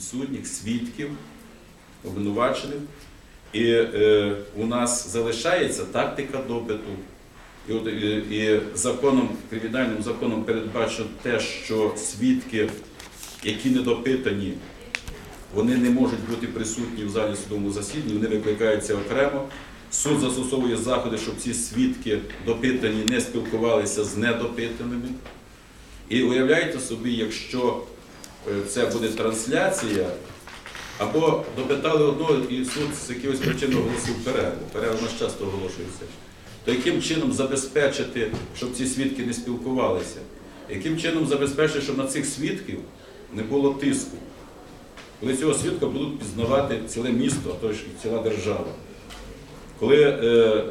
підсудніх, свідків, обвинувачених. І е, у нас залишається тактика допиту. І, от, і, законом, кримінальним законом передбачено те, що свідки, які не допитані, вони не можуть бути присутні в залі судовому засіданні, вони викликаються окремо. Суд застосовує заходи, щоб ці свідки допитані не спілкувалися з недопитаними. І уявляєте собі, якщо е, це буде трансляція, або допитали одного і суд з якихось причин оголосив перерву. Перерва у нас часто оголошується. То яким чином забезпечити, щоб ці свідки не спілкувалися? Яким чином забезпечити, щоб на цих свідків не було тиску? Коли цього свідка будуть пізнавати ціле місто, а то ж і ціла держава. Коли е,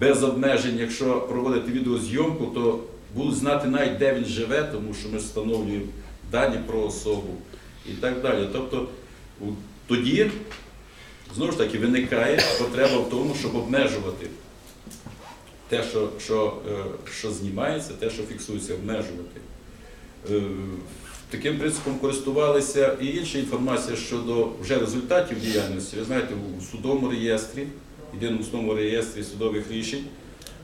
без обмежень, якщо проводити відеозйомку, то будуть знати навіть, де він живе, тому що ми встановлюємо дані про особу і так далі. Тобто тоді знову ж таки виникає потреба в тому, щоб обмежувати те, що, що, е, що знімається, те, що фіксується, обмежувати. Е, Таким принципом користувалися і інша інформація щодо вже результатів діяльності. Ви знаєте, у судовому реєстрі, єдиному судовому реєстрі судових рішень,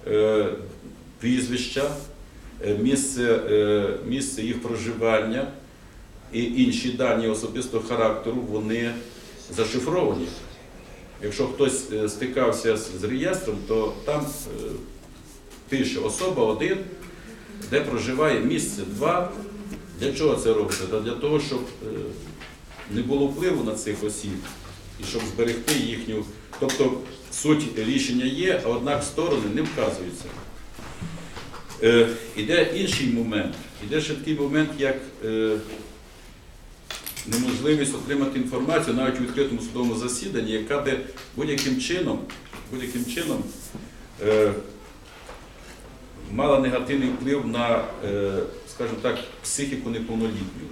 е, прізвища, місце, е, місце їх проживання і інші дані особистого характеру, вони зашифровані. Якщо хтось е, стикався з реєстром, то там е, пише особа один, де проживає місце два. Для чого це робиться? Та для того, щоб е, не було впливу на цих осіб і щоб зберегти їхню. Тобто суть рішення є, а однак сторони не вказуються. Е, Іде інший момент. Іде ще такий момент, як е, неможливість отримати інформацію навіть у відкритому судовому засіданні, яка би будь-яким чином, будь-яким чином е, мала негативний вплив на, скажімо так, психіку неповнолітнього.